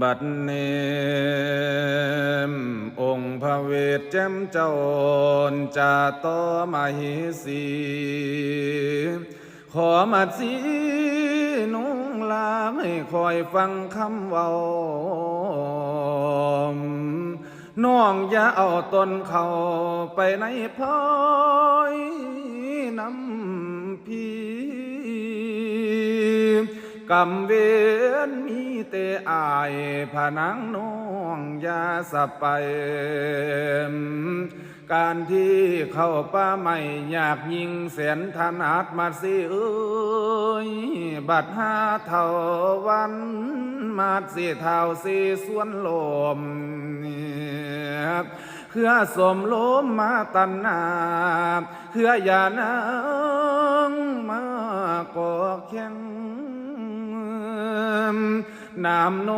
บัดเนมองค์พระเวทแจ่มเจ้าจาต่อมาหิสีขอมาสีนุ่งลาให้คอยฟังคำเว้าน้องอย่าเอาตนเขาไปในพอย กำเวนมีแต่อายผนังน้องยาสับไป การที่เข้าป่าไม่อยากยิงแสนธนาดมาสิเอ้ย บัดห้าเท่าวันมาสีเท่าสีส่วนลมเพื่อสมลมมาตันนาเพื่ออย่านางมาก่อแข่ง น้ำนม